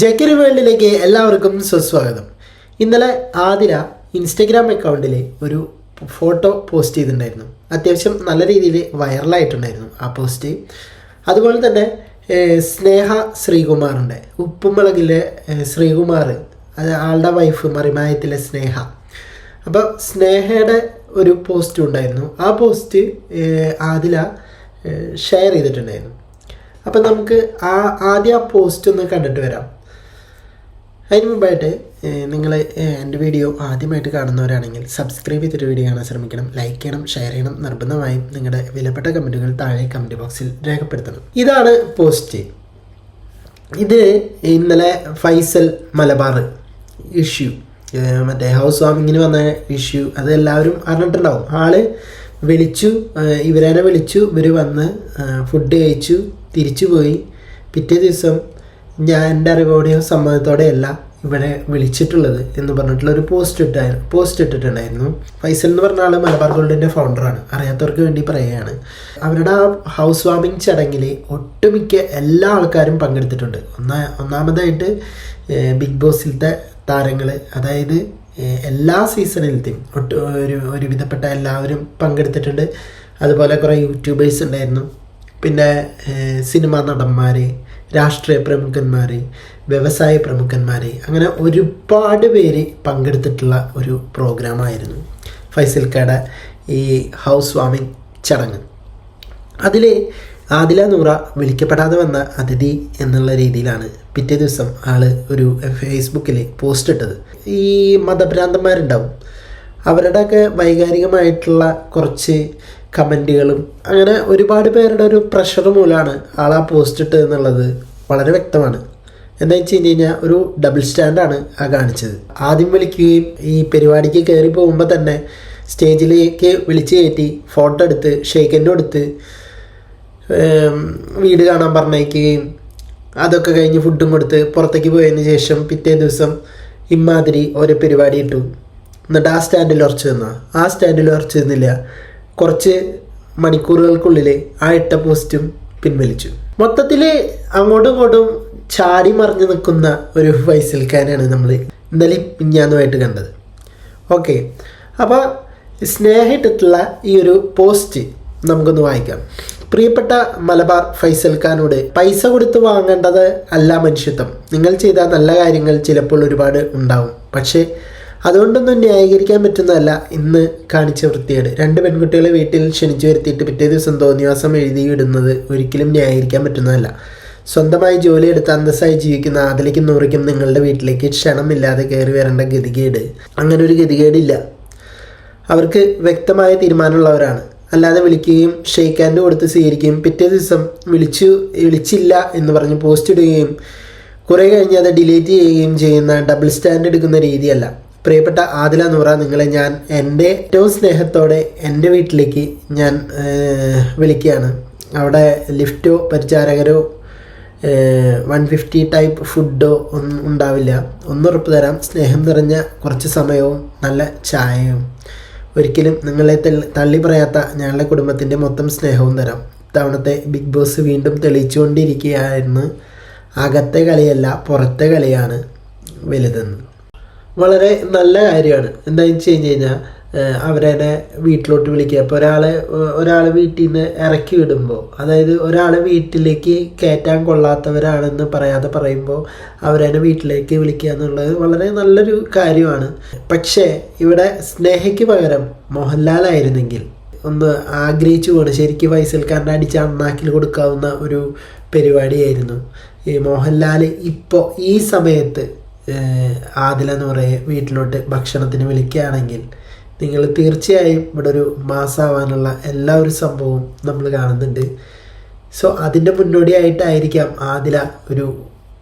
ജക്കിരി വേൾഡിലേക്ക് എല്ലാവർക്കും സുസ്വാഗതം. ഇന്നലെ ആതിര ഇൻസ്റ്റഗ്രാം അക്കൗണ്ടിൽ ഒരു ഫോട്ടോ പോസ്റ്റ് ചെയ്തിട്ടുണ്ടായിരുന്നു. അത്യാവശ്യം നല്ല രീതിയിൽ വൈറലായിട്ടുണ്ടായിരുന്നു ആ പോസ്റ്റ്. അതുപോലെ തന്നെ സ്നേഹ ശ്രീകുമാറിന്റെ ഉപ്പുമുളകിലെ ശ്രീകുമാർ അത് ആളുടെ വൈഫ് മറിമായത്തിലെ സ്നേഹ. അപ്പോൾ സ്നേഹയുടെ ഒരു പോസ്റ്റ് ഉണ്ടായിരുന്നു. ആ പോസ്റ്റ് ആദില ഷെയർ ചെയ്തിട്ടുണ്ടായിരുന്നു. അപ്പം നമുക്ക് ആ ആദ്യ പോസ്റ്റ് ഒന്ന് കണ്ടിട്ട് വരാം. അതിന് മുമ്പായിട്ട് നിങ്ങൾ എന്റെ വീഡിയോ ആദ്യമായിട്ട് കാണുന്നവരാണെങ്കിൽ സബ്സ്ക്രൈബ് ചെയ്തിട്ട് വീഡിയോ കാണാൻ ശ്രമിക്കണം. ലൈക്ക് ചെയ്യണം ഷെയർ ചെയ്യണം. നിർബന്ധമായും നിങ്ങളുടെ വിലപ്പെട്ട കമന്റുകൾ താഴെ കമന്റ് ബോക്സിൽ രേഖപ്പെടുത്തണം. ഇതാണ് പോസ്റ്റ് ഇത് ഇന്നലെ ഫൈസൽ മലബാർ ഇഷ്യൂ മറ്റേ ഹൗസ് വാമിങ്ങിന് വന്ന ഇഷ്യൂ അത് എല്ലാവരും അറിഞ്ഞിട്ടുണ്ടാവും. ആൾ വിളിച്ചു ഇവരെ വിളിച്ചു. ഇവർ വന്ന് ഫുഡ് കഴിച്ചു തിരിച്ചു പോയി. പിറ്റേ ദിവസം ഞാൻ എന്റെ അറിവോടെയോ സമ്മതത്തോടെയല്ല ഇവിടെ വിളിച്ചിട്ടുള്ളത് എന്ന് പറഞ്ഞിട്ടുള്ള ഒരു പോസ്റ്റ് ഇട്ടായിരുന്നു പോസ്റ്റ് ഇട്ടിട്ടുണ്ടായിരുന്നു. ഫൈസൽ എന്ന് പറഞ്ഞ ആൾ മലബാർ ഗോൾഡിന്റെ ഫൗണ്ടറാണ് അറിയാത്തവർക്ക് വേണ്ടി പറയുകയാണ്. അവരുടെ ആ ഹൗസ് വാമിംഗ് ചടങ്ങിൽ ഒട്ടുമിക്ക എല്ലാ ആൾക്കാരും പങ്കെടുത്തിട്ടുണ്ട്. ഒന്നാ ഒന്നാമതായിട്ട് ബിഗ് ബോസിലത്തെ താരങ്ങൾ അതായത് എല്ലാ സീസണിലത്തെയും ഒട്ട് ഒരു ഒരുവിധപ്പെട്ട എല്ലാവരും പങ്കെടുത്തിട്ടുണ്ട്. അതുപോലെ കുറേ യൂട്യൂബേഴ്സ് ഉണ്ടായിരുന്നു. പിന്നെ സിനിമാ നടന്മാർ രാഷ്ട്രീയ പ്രമുഖന്മാർ വ്യവസായ പ്രമുഖന്മാർ അങ്ങനെ ഒരുപാട് പേര് പങ്കെടുത്തിട്ടുള്ള ഒരു പ്രോഗ്രാമായിരുന്നു ഫൈസൽക്കയുടെ ഈ ഹൗസ് വാമിംഗ് ചടങ്ങ്. അതിൽ ആദില നൂറ വിളിക്കപ്പെടാതെ വന്ന അതിഥി എന്നുള്ള രീതിയിലാണ് പിറ്റേ ദിവസം ആൾ ഒരു ഫേസ്ബുക്കിൽ പോസ്റ്റ് ഇട്ടത്. ഈ മതഭ്രാന്തന്മാരുണ്ടാവും. അവരുടെയൊക്കെ വൈകാരികമായിട്ടുള്ള കുറച്ച് കമന്റുകളും അങ്ങനെ ഒരുപാട് പേരുടെ ഒരു പ്രഷർ മൂലമാണ് ആൾ ആ പോസ്റ്റ് ഇട്ടത് എന്നുള്ളത് വളരെ വ്യക്തമാണ്. എന്താ വെച്ച് കഴിഞ്ഞ് കഴിഞ്ഞാൽ ഒരു ഡബിൾ സ്റ്റാൻഡാണ് ആ കാണിച്ചത്. ആദ്യം വിളിക്കുകയും ഈ പരിപാടിക്ക് കയറി പോകുമ്പോൾ തന്നെ സ്റ്റേജിലേക്ക് വിളിച്ച് കയറ്റി ഫോട്ടോ എടുത്ത് ഷെയ്ക്കന്റെ കൊടുത്ത് വീട് കാണാൻ പറഞ്ഞയക്കുകയും അതൊക്കെ കഴിഞ്ഞ് ഫുഡും കൊടുത്ത് പുറത്തേക്ക് പോയതിന് ശേഷം പിറ്റേ ദിവസം ഇമാതിരി ഓരോ പരിപാടി ഇട്ടു. എന്നിട്ട് ആ സ്റ്റാൻഡിൽ ഉറച്ചു നിന്നാ ആ സ്റ്റാൻഡിൽ ഉറച്ചു നിന്നില്ല. കുറച്ച് മണിക്കൂറുകൾക്കുള്ളിൽ ആ ഇട്ട പോസ്റ്റും പിൻവലിച്ചു. മൊത്തത്തിൽ അങ്ങോട്ടും ഇങ്ങോട്ടും ചാടി മറിഞ്ഞു നിൽക്കുന്ന ഒരു വയസ്സിൽക്കാരാണ് നമ്മൾ ഇന്നലെ പിഞ്ഞാന്നുമായിട്ട് കണ്ടത്. ഓക്കെ. അപ്പോൾ സ്നേഹിട്ടിട്ടുള്ള ഈ ഒരു പോസ്റ്റ് നമുക്കൊന്ന് വായിക്കാം. പ്രിയപ്പെട്ട മലബാർ ഫൈസൽ ഖാനോട് പൈസ കൊടുത്ത് വാങ്ങേണ്ടത് അല്ല മനുഷ്യത്വം. നിങ്ങൾ ചെയ്ത നല്ല കാര്യങ്ങൾ ചിലപ്പോൾ ഒരുപാട് ഉണ്ടാവും. പക്ഷേ അതുകൊണ്ടൊന്നും ന്യായീകരിക്കാൻ പറ്റുന്നതല്ല. ഇന്ന് കാണിച്ച വൃത്തിയാണ് രണ്ട് പെൺകുട്ടികളെ വീട്ടിൽ ക്ഷണിച്ചു വരുത്തിയിട്ട് പിറ്റേ ദിവസം തോന്നിവാസം എഴുതി ഇടുന്നത് ഒരിക്കലും ന്യായീകരിക്കാൻ പറ്റുന്നതല്ല. സ്വന്തമായി ജോലിയെടുത്ത് അന്തസ്സായി ജീവിക്കുന്ന ആദിലേക്കും നൂറിക്കും നിങ്ങളുടെ വീട്ടിലേക്ക് ക്ഷണമില്ലാതെ കയറി വരേണ്ട ഗതികേട്. അങ്ങനെ ഒരു ഗതികേടില്ല. അവർക്ക് വ്യക്തമായ തീരുമാനമുള്ളവരാണ്. അല്ലാതെ വിളിക്കുകയും ഷെയ്ക്ക് ഹാൻഡ് കൊടുത്ത് സ്വീകരിക്കുകയും പിറ്റേ ദിവസം വിളിച്ചു വിളിച്ചില്ല എന്ന് പറഞ്ഞ് പോസ്റ്റ് ഇടുകയും കുറേ കഴിഞ്ഞ് അത് ഡിലീറ്റ് ചെയ്യുകയും ചെയ്യുന്ന ഡബിൾ സ്റ്റാൻഡ് എടുക്കുന്ന രീതിയല്ല. പ്രിയപ്പെട്ട ആദില നൂറ നിങ്ങളെ ഞാൻ എന്റെ ഏറ്റവും സ്നേഹത്തോടെ എന്റെ വീട്ടിലേക്ക് ഞാൻ വിളിക്കുകയാണ്. അവിടെ ലിഫ്റ്റോ പരിചാരകരോ വൺ ഫിഫ്റ്റി ടൈപ്പ് ഫുഡോ ഒന്നും ഉണ്ടാവില്ല. ഒന്നുറപ്പ് തരാം സ്നേഹം നിറഞ്ഞ കുറച്ച് സമയവും നല്ല ചായയും. ഒരിക്കലും നിങ്ങളെ തള്ളി പറയാത്ത ഞങ്ങളുടെ കുടുംബത്തിന്റെ മൊത്തം സ്നേഹവും തരാം. ഇത്തവണത്തെ ബിഗ് ബോസ് വീണ്ടും തെളിയിച്ചുകൊണ്ടിരിക്കുകയായിരുന്നു. അകത്തെ കളിയല്ല പുറത്തെ കളിയാണ് വലുതെന്ന്. വളരെ നല്ല കാര്യമാണ്. എന്താണെന്ന് വെച്ച് കഴിഞ്ഞ് കഴിഞ്ഞാൽ അവരെ വീട്ടിലോട്ട് വിളിക്കുക. ഇപ്പോൾ ഒരാളെ ഒരാളെ വീട്ടിൽ നിന്ന് ഇറക്കി വിടുമ്പോൾ അതായത് ഒരാളെ വീട്ടിലേക്ക് കയറ്റാൻ കൊള്ളാത്തവരാണെന്ന് പറയാതെ പറയുമ്പോൾ അവരെ വീട്ടിലേക്ക് വിളിക്കുക എന്നുള്ളത് വളരെ നല്ലൊരു കാര്യമാണ്. പക്ഷേ ഇവിടെ സ്നേഹയ്ക്ക് പകരം മോഹൻലാലായിരുന്നെങ്കിൽ ഒന്ന് ആഗ്രഹിച്ചു പോണ്. ശരിക്കും ഫൈസൽ ഖാന്റെ അടിച്ച് അണ്ണാക്കിൽ കൊടുക്കാവുന്ന ഒരു പരിപാടിയായിരുന്നു. ഈ മോഹൻലാൽ ഇപ്പോൾ ഈ സമയത്ത് ആദില പറയുക വീട്ടിലോട്ട് ഭക്ഷണത്തിന് വിളിക്കുകയാണെങ്കിൽ നിങ്ങൾ തീർച്ചയായും ഇവിടെ ഒരു മാസമാവാനുള്ള എല്ലാ ഒരു സംഭവവും നമ്മൾ കാണുന്നുണ്ട്. സോ അതിന്റെ മുന്നോടിയായിട്ടായിരിക്കാം ആദില ഒരു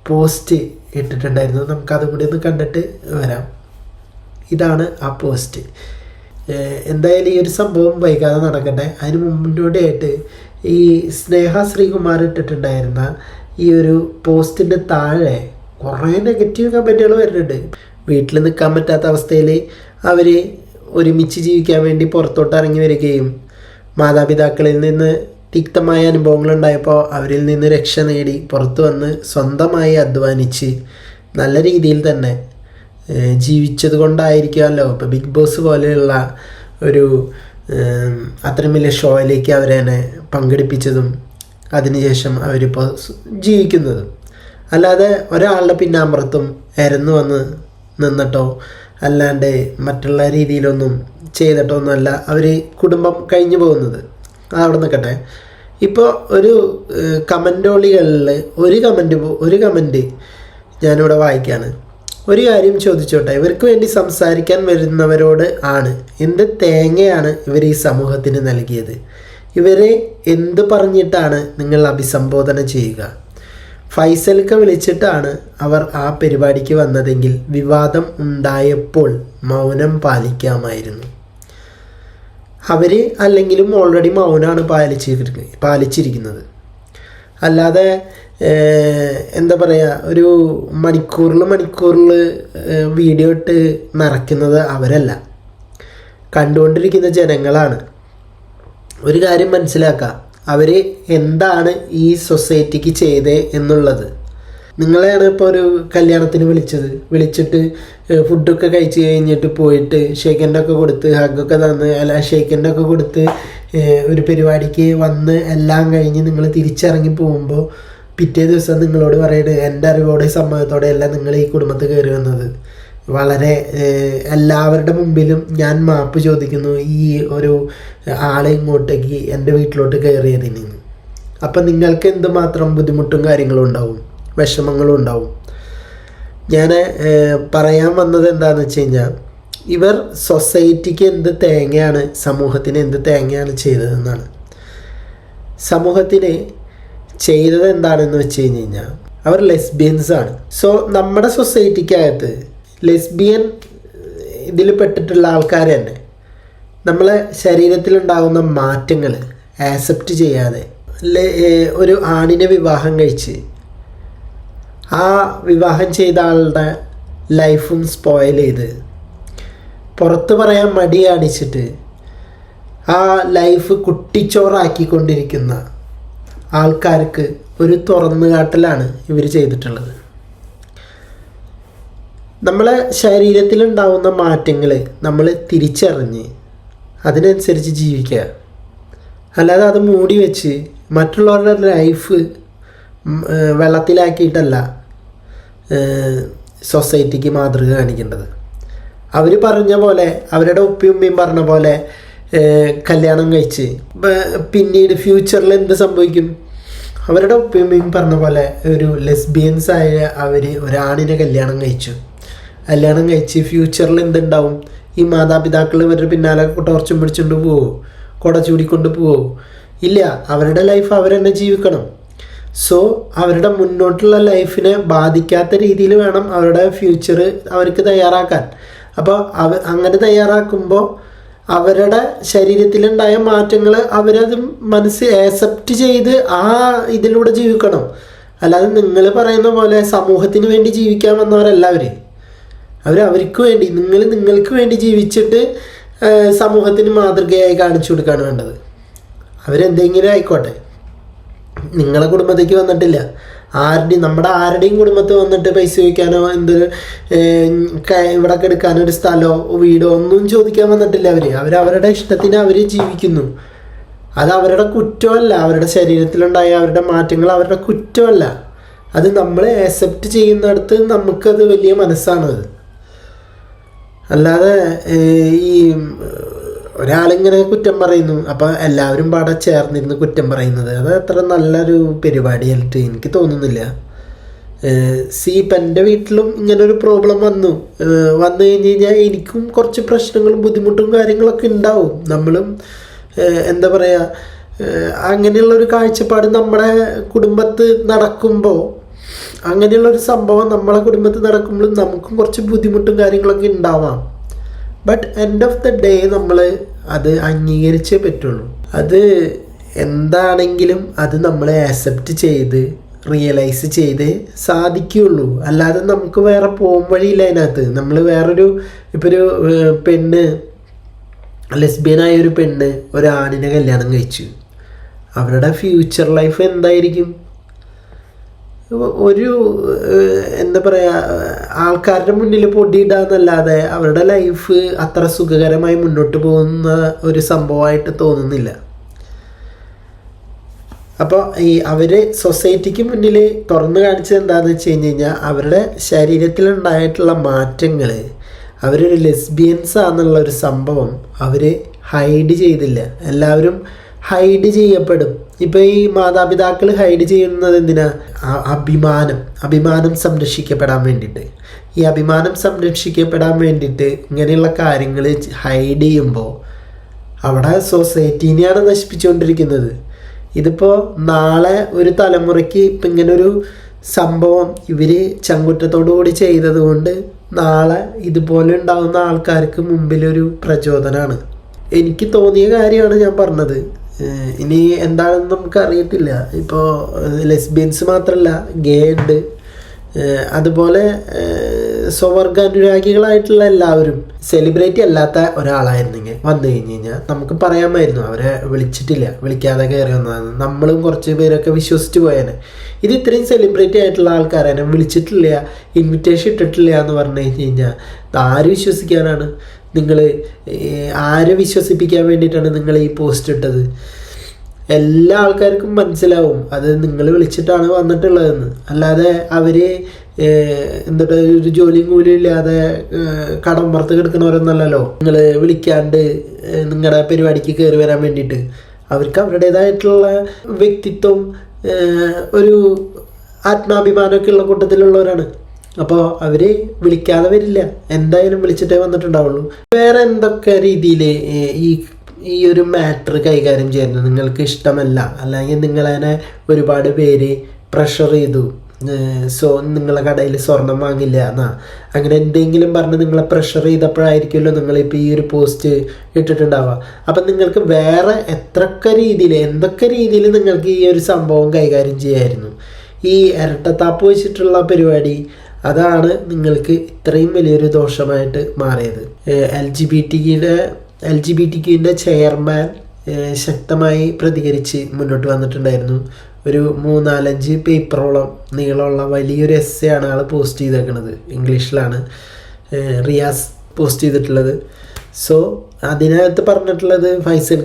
പോസ്റ്റ് ഇട്ടിട്ടുണ്ടായിരുന്നത്. നമുക്കതും കൂടി ഒന്ന് കണ്ടിട്ട് വരാം. ഇതാണ് ആ പോസ്റ്റ് എന്തായാലും ഈ ഒരു സംഭവം വൈകാതെ നടക്കട്ടെ. അതിന് മുന്നോടിയായിട്ട് ഈ സ്നേഹ ശ്രീകുമാർ ഇട്ടിട്ടുണ്ടായിരുന്ന ഈ ഒരു പോസ്റ്റിന്റെ താഴെ കുറേ നെഗറ്റീവ് കമന്റുകൾ വരുന്നുണ്ട്. വീട്ടിൽ നിൽക്കാൻ പറ്റാത്ത അവസ്ഥയിൽ അവർ ഒരുമിച്ച് ജീവിക്കാൻ വേണ്ടി പുറത്തോട്ട് ഇറങ്ങി വരികയും മാതാപിതാക്കളിൽ നിന്ന് തിക്തമായ അനുഭവങ്ങളുണ്ടായപ്പോൾ അവരിൽ നിന്ന് രക്ഷ നേടി പുറത്തു വന്ന് സ്വന്തമായി അധ്വാനിച്ച് നല്ല രീതിയിൽ തന്നെ ജീവിച്ചത് കൊണ്ടായിരിക്കുമല്ലോ ഇപ്പോൾ ബിഗ് ബോസ് പോലെയുള്ള ഒരു അത്രയും വലിയ ഷോയിലേക്ക് അവരെ തന്നെ പങ്കെടുപ്പിച്ചതും അതിനുശേഷം അവരിപ്പോൾ ജീവിക്കുന്നതും. അല്ലാതെ ഒരാളുടെ പിന്നാമ്പുറത്തും എരന്ന് വന്ന് നിന്നിട്ടോ അല്ലാണ്ട് മറ്റുള്ള രീതിയിലൊന്നും ചെയ്തിട്ടോ ഒന്നുമല്ല അവർ കുടുംബം കഴിഞ്ഞു പോകുന്നത്. അവിടെ നിൽക്കട്ടെ ഇപ്പോൾ ഒരു കമന്റോളികളിൽ ഒരു കമന്റ് ഒരു കമന്റ് ഞാനിവിടെ വായിക്കുകയാണ് ഒരു കാര്യം ചോദിച്ചോട്ടെ. ഇവർക്ക് വേണ്ടി സംസാരിക്കാൻ വരുന്നവരോട് ആണ്. എന്ത് തേങ്ങയാണ് ഇവർ ഈ സമൂഹത്തിന് നൽകിയത്? ഇവരെ എന്ത് പറഞ്ഞിട്ടാണ് നിങ്ങൾ അഭിസംബോധന ചെയ്യുക? ഫൈസൽക്ക് വിളിച്ചിട്ടാണ് അവർ ആ പരിപാടിക്ക് വന്നതെങ്കിൽ വിവാദം ഉണ്ടായപ്പോൾ മൗനം പാലിക്കാമായിരുന്നു. അവർ അല്ലെങ്കിലും ഓൾറെഡി മൗനമാണ് പാലിച്ചിരിക്കുന്നത് പാലിച്ചിരിക്കുന്നത്. അല്ലാതെ എന്താ പറയുക ഒരു മണിക്കൂറിൽ മണിക്കൂറിൽ വീഡിയോ ഇട്ട് നിറയ്ക്കുന്നത് അവരല്ല. കണ്ടുകൊണ്ടിരിക്കുന്ന ജനങ്ങളാണ്. ഒരു കാര്യം മനസ്സിലാക്കുക അവർ എന്താണ് ഈ സൊസൈറ്റിക്ക് ചെയ്തേ എന്നുള്ളത്. നിങ്ങളെയാണ് ഇപ്പോൾ ഒരു കല്യാണത്തിന് വിളിച്ചത്. വിളിച്ചിട്ട് ഫുഡൊക്കെ കഴിച്ച് കഴിഞ്ഞിട്ട് പോയിട്ട് ഷേക്കന്റെ ഒക്കെ കൊടുത്ത് ഹഗ്ഗൊക്കെ തന്ന് അല്ല ഷേക്കന്റെ ഒക്കെ കൊടുത്ത് ഒരു പരിപാടിക്ക് വന്ന് എല്ലാം കഴിഞ്ഞ് നിങ്ങൾ തിരിച്ചിറങ്ങി പോകുമ്പോൾ പിറ്റേ ദിവസം നിങ്ങളോട് പറയുന്നത് എന്റെ അറിവോടെ സമ്മതത്തോടെ അല്ല നിങ്ങൾ ഈ കുടുംബത്തിൽ കയറി വന്നത്. വളരെ എല്ലാവരുടെ മുമ്പിലും ഞാൻ മാപ്പ് ചോദിക്കുന്നു ഈ ഒരു ആളെ ഇങ്ങോട്ടേക്ക് എന്റെ വീട്ടിലോട്ട് കയറിയതിന് അപ്പം നിങ്ങൾക്ക് എന്തുമാത്രം ബുദ്ധിമുട്ടും കാര്യങ്ങളും ഉണ്ടാവും? വിഷമങ്ങളും ഉണ്ടാവും? ഞാൻ പറയാൻ വന്നത് എന്താണെന്ന് വെച്ച് കഴിഞ്ഞാൽ ഇവർ സൊസൈറ്റിക്ക് എന്ത് തേങ്ങയാണ് സമൂഹത്തിന് എന്ത് തേങ്ങയാണ് ചെയ്തതെന്നാണ്. സമൂഹത്തിന് ചെയ്തത് എന്താണെന്ന് വെച്ച് കഴിഞ്ഞ് കഴിഞ്ഞാൽ അവർ ലെസ്ബിയൻസാണ്. സോ നമ്മുടെ സൊസൈറ്റിക്കകത്ത് ലെസ്ബിയൻ ഇതിൽ പെട്ടിട്ടുള്ള ആൾക്കാർ തന്നെ നമ്മളെ ശരീരത്തിലുണ്ടാകുന്ന മാറ്റങ്ങൾ ആക്സെപ്റ്റ് ചെയ്യാതെ ഒരു ആണിനെ വിവാഹം കഴിച്ച് ആ വിവാഹം ചെയ്ത ആളുടെ ലൈഫും സ്പോയിൽ ചെയ്ത് പുറത്ത് പറയാൻ മടി കാണിച്ചിട്ട് ആ ലൈഫ് കുട്ടിച്ചോറാക്കിക്കൊണ്ടിരിക്കുന്ന ആൾക്കാർക്ക് ഒരു തുറന്നുകാട്ടലാണ് ഇവർ ചെയ്തിട്ടുള്ളത്. നമ്മളെ ശരീരത്തിലുണ്ടാവുന്ന മാറ്റങ്ങൾ നമ്മൾ തിരിച്ചറിഞ്ഞ് അതിനനുസരിച്ച് ജീവിക്കുക. അല്ലാതെ അത് മൂടി വെച്ച് മറ്റുള്ളവരുടെ ലൈഫ് വെള്ളത്തിലാക്കിയിട്ടല്ല സൊസൈറ്റിക്ക് മാതൃക കാണിക്കേണ്ടത്. അവർ പറഞ്ഞ പോലെ അവരുടെ ഉപ്പയും പറഞ്ഞ പോലെ കല്യാണം കഴിച്ച് പിന്നീട് ഫ്യൂച്ചറിൽ എന്ത് സംഭവിക്കും? അവരുടെ ഉപ്പയും പറഞ്ഞ പോലെ ഒരു ലെസ്ബിയൻസ് ആയ അവർ ഒരാണിനെ കല്യാണം കഴിച്ചു. കല്യാണം കഴിച്ച് ഫ്യൂച്ചറിൽ എന്തുണ്ടാവും? ഈ മാതാപിതാക്കൾ ഇവരുടെ പിന്നാലെ ടോർച്ചും പിടിച്ചുകൊണ്ട് പോവോ? കുട ചൂടിക്കൊണ്ട് പോവോ? ഇല്ല അവരുടെ ലൈഫ് അവർ തന്നെ ജീവിക്കണം. സോ അവരുടെ മുന്നോട്ടുള്ള ലൈഫിനെ ബാധിക്കാത്ത രീതിയിൽ വേണം അവരുടെ ഫ്യൂച്ചർ അവർക്ക് തയ്യാറാക്കാൻ. അപ്പോൾ അവ അങ്ങനെ തയ്യാറാക്കുമ്പോൾ അവരുടെ ശരീരത്തിലുണ്ടായ മാറ്റങ്ങൾ അവരത് മനസ്സ് ആക്സെപ്റ്റ് ചെയ്ത് ആ ഇതിലൂടെ ജീവിക്കണം. അല്ലാതെ നിങ്ങൾ പറയുന്ന പോലെ സമൂഹത്തിന് വേണ്ടി ജീവിക്കാൻ വന്നവരല്ല അവർ അവർ അവർക്ക് വേണ്ടി നിങ്ങൾ നിങ്ങൾക്ക് വേണ്ടി ജീവിച്ചിട്ട് സമൂഹത്തിന് മാതൃകയായി കാണിച്ചു കൊടുക്കുകയാണ് വേണ്ടത്. അവരെന്തെങ്കിലും ആയിക്കോട്ടെ. നിങ്ങളെ കുടുംബത്തേക്ക് വന്നിട്ടില്ല. ആരുടെയും നമ്മുടെ ആരുടെയും കുടുംബത്തിൽ വന്നിട്ട് പൈസ ചോദിക്കാനോ എന്ത് ഇവിടെ എടുക്കാനോ ഒരു സ്ഥലമോ വീടോ ഒന്നും ചോദിക്കാൻ വന്നിട്ടില്ല അവർ അവർ അവരുടെ ഇഷ്ടത്തിന് അവർ ജീവിക്കുന്നു. അത് അവരുടെ കുറ്റമല്ല. അവരുടെ ശരീരത്തിലുണ്ടായ അവരുടെ മാറ്റങ്ങൾ അവരുടെ കുറ്റമല്ല. അത് നമ്മൾ ആക്സെപ്റ്റ് ചെയ്യുന്നിടത്ത് നമുക്കത് വലിയ മനസ്സാണത്. അല്ലാതെ ഈ ഒരാളിങ്ങനെ കുറ്റം പറയുന്നു അപ്പം എല്ലാവരും പാടെ ചേർന്നിരുന്ന് കുറ്റം പറയുന്നത് അത് അത്ര നല്ലൊരു പരിപാടിയായിട്ട് എനിക്ക് തോന്നുന്നില്ല. സി ഇപ്പം എന്റെ വീട്ടിലും ഇങ്ങനൊരു പ്രോബ്ലം വന്നു. വന്നു കഴിഞ്ഞ് കഴിഞ്ഞാൽ എനിക്കും കുറച്ച് പ്രശ്നങ്ങളും ബുദ്ധിമുട്ടും കാര്യങ്ങളൊക്കെ ഉണ്ടാവും. നമ്മളും എന്താ പറയുക അങ്ങനെയുള്ളൊരു കാഴ്ചപ്പാട് നമ്മുടെ കുടുംബത്ത് നടക്കുമ്പോൾ അങ്ങനെയുള്ളൊരു സംഭവം നമ്മളെ കുടുംബത്തിൽ നടക്കുമ്പോൾ നമുക്കും കുറച്ച് ബുദ്ധിമുട്ടും കാര്യങ്ങളൊക്കെ ഉണ്ടാവാം. But end of the day നമ്മൾ അത് അംഗീകരിച്ചേ പറ്റുള്ളൂ. അത് എന്താണെങ്കിലും അത് നമ്മളെ ആക്സെപ്റ്റ് ചെയ്ത് റിയലൈസ് ചെയ്ത് സാധിക്കുകയുള്ളൂ. അല്ലാതെ നമുക്ക് വേറെ പോകും വഴിയില്ല അതിനകത്ത്. നമ്മൾ വേറൊരു ഇപ്പോൾ ഒരു പെണ്ണ് ലെസ്ബിയനായ ഒരു പെണ്ണ് ഒരാണിനെ കല്യാണം കഴിച്ചു. അവരുടെ ഫ്യൂച്ചർ ലൈഫ് എന്തായിരിക്കും? ഒരു എന്താ പറയുക ആൾക്കാരുടെ മുന്നിൽ പൊടിയിടാന്നല്ലാതെ അവരുടെ ലൈഫ് അത്ര സുഖകരമായി മുന്നോട്ട് പോകുന്ന ഒരു സംഭവമായിട്ട് തോന്നുന്നില്ല. അപ്പോൾ ഈ അവർ സൊസൈറ്റിക്ക് മുന്നിൽ തുറന്നു കാണിച്ചത് എന്താണെന്ന് വെച്ച് കഴിഞ്ഞ് കഴിഞ്ഞാൽ അവരുടെ ശരീരത്തിലുണ്ടായിട്ടുള്ള മാറ്റങ്ങൾ അവരൊരു ലെസ്ബിയൻസ് ആണെന്നുള്ള ഒരു സംഭവം അവർ ഹൈഡ് ചെയ്തില്ല. എല്ലാവരും ഹൈഡ് ചെയ്യപ്പെടും. ഇപ്പോൾ ഈ മാതാപിതാക്കൾ ഹൈഡ് ചെയ്യുന്നത് എന്തിനാ? അഭിമാനം. അഭിമാനം സംരക്ഷിക്കപ്പെടാൻ വേണ്ടിയിട്ട്. ഈ അഭിമാനം സംരക്ഷിക്കപ്പെടാൻ വേണ്ടിയിട്ട് ഇങ്ങനെയുള്ള കാര്യങ്ങൾ ഹൈഡ് ചെയ്യുമ്പോൾ അവിടെ സൊസൈറ്റീനെയാണ് നശിപ്പിച്ചുകൊണ്ടിരിക്കുന്നത്. ഇതിപ്പോൾ നാളെ ഒരു തലമുറയ്ക്ക് ഇപ്പം ഇങ്ങനൊരു സംഭവം ഇവർ ചങ്കുറ്റത്തോടു കൂടി ചെയ്തത് കൊണ്ട് നാളെ ഇതുപോലെ ഉണ്ടാകുന്ന ആൾക്കാർക്ക് മുമ്പിലൊരു പ്രചോദനമാണ് എനിക്ക് തോന്നിയ കാര്യമാണ് ഞാൻ പറഞ്ഞത്. ഇനി എന്താണെന്ന് നമുക്ക് അറിയത്തില്ല. ഇപ്പോൾ ലെസ്ബിയൻസ് മാത്രമല്ല ഗേ ഉണ്ട്. അതുപോലെ സ്വവർഗ സ്വവർഗാനുരാഗികളായിട്ടുള്ള എല്ലാവരും സെലിബ്രിറ്റി അല്ലാത്ത ഒരാളായിരുന്നെങ്കിൽ വന്നു കഴിഞ്ഞ് കഴിഞ്ഞാൽ നമുക്ക് പറയാമായിരുന്നു അവരെ വിളിച്ചിട്ടില്ല വിളിക്കാതെ കയറി വന്നതാണ്. നമ്മളും കുറച്ച് പേരൊക്കെ വിശ്വസിച്ച് പോയേനെ. ഇത് ഇത്രയും സെലിബ്രിറ്റി ആയിട്ടുള്ള ആൾക്കാരെ വിളിച്ചിട്ടില്ല ഇൻവിറ്റേഷൻ ഇട്ടിട്ടില്ല എന്ന് പറഞ്ഞു കഴിഞ്ഞ് കഴിഞ്ഞാൽ ആര് വിശ്വസിക്കാനാണ്? നിങ്ങൾ ആരെ വിശ്വസിപ്പിക്കാൻ വേണ്ടിയിട്ടാണ് നിങ്ങൾ ഈ പോസ്റ്റ് ഇട്ടത്? എല്ലാ ആൾക്കാർക്കും മനസ്സിലാവും. അത് നിങ്ങൾ വിളിച്ചിട്ടാണ് വന്നിട്ടുള്ളതെന്ന്. അല്ലാതെ അവർ എന്നിട്ട് ഒരു ജോലിയും കൂലിയും ഇല്ലാതെ കടം പുറത്ത് കിടക്കുന്നവരൊന്നല്ലല്ലോ? നിങ്ങൾ വിളിക്കാണ്ട് നിങ്ങളുടെ പരിപാടിക്ക് കയറി വരാൻ വേണ്ടിയിട്ട്. അവർക്ക് അവരുടേതായിട്ടുള്ള വ്യക്തിത്വം ഒരു ആത്മാഭിമാനമൊക്കെ ഉള്ള കൂട്ടത്തിലുള്ളവരാണ്. അപ്പോൾ അവർ വിളിക്കാതെ വരില്ല. എന്തായാലും വിളിച്ചിട്ടേ വന്നിട്ടുണ്ടാവുള്ളൂ. വേറെ എന്തൊക്കെ രീതിയിൽ ഈ ഈ ഒരു മാറ്റർ കൈകാര്യം ചെയ്യുന്നത് നിങ്ങൾക്ക് ഇഷ്ടമല്ല? അല്ലെങ്കിൽ നിങ്ങളതിനെ ഒരുപാട് പേര് പ്രഷർ ചെയ്തു. സോ നിങ്ങളെ കടയിൽ സ്വർണം വാങ്ങില്ല എന്നാ. അങ്ങനെ എന്തെങ്കിലും പറഞ്ഞ് നിങ്ങളെ പ്രഷർ ചെയ്തപ്പോഴായിരിക്കുമല്ലോ നിങ്ങളിപ്പോൾ ഈ ഒരു പോസ്റ്റ് ഇട്ടിട്ടുണ്ടാവുക. അപ്പം നിങ്ങൾക്ക് വേറെ എത്രക്ക രീതിയിൽ എന്തൊക്കെ രീതിയിൽ നിങ്ങൾക്ക് ഈ ഒരു സംഭവം കൈകാര്യം ചെയ്യായിരുന്നു? ഈ ഇരട്ടത്താപ്പ് വെച്ചിട്ടുള്ള പരിപാടി അതാണ് നിങ്ങൾക്ക് ഇത്രയും വലിയൊരു ദോഷമായിട്ട് മാറിയത്. എൽ ജി ബി ടിയുടെ എൽ ജി ബി ടിക്കിന്റെ ചെയർമാൻ ശക്തമായി പ്രതികരിച്ച് മുന്നോട്ട് വന്നിട്ടുണ്ടായിരുന്നു. ഒരു മൂന്നാലഞ്ച് പേപ്പറോളം നീളമുള്ള വലിയൊരു എസ് ആണ് ആൾ പോസ്റ്റ് ചെയ്തേക്കുന്നത് ഇംഗ്ലീഷിലാണ് റിയാസ് പോസ്റ്റ് ചെയ്തിട്ടുള്ളത്. സോ അതിനകത്ത് പറഞ്ഞിട്ടുള്ളത് ഫൈസൽ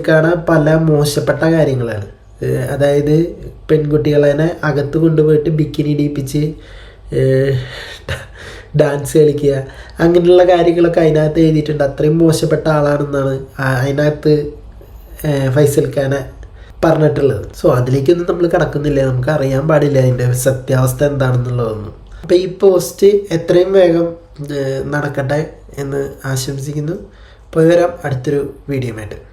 പല മോശപ്പെട്ട കാര്യങ്ങളാണ്. അതായത് പെൺകുട്ടികളെ അകത്ത് കൊണ്ടുപോയിട്ട് ബിക്കിനി ഇടിപ്പിച്ച് ഡാൻസ് കളിക്കുക. അങ്ങനെയുള്ള കാര്യങ്ങളൊക്കെ അതിനകത്ത് എഴുതിയിട്ടുണ്ട്. അത്രയും മോശപ്പെട്ട ആളാണെന്നാണ് അതിനകത്ത് ഫൈസൽ ഖാനെ പറഞ്ഞിട്ടുള്ളത്. സോ അതിലേക്കൊന്നും നമ്മൾ കടക്കുന്നില്ല. നമുക്ക് അറിയാൻ പാടില്ല അതിന്റെ സത്യാവസ്ഥ എന്താണെന്നുള്ളതൊന്നും. അപ്പോൾ ഈ പോസ്റ്റ് എത്രയും വേഗം നടക്കട്ടെ എന്ന് ആശംസിക്കുന്നു. പോയി വരാം. അടുത്തൊരു വീഡിയോ ആയിട്ട്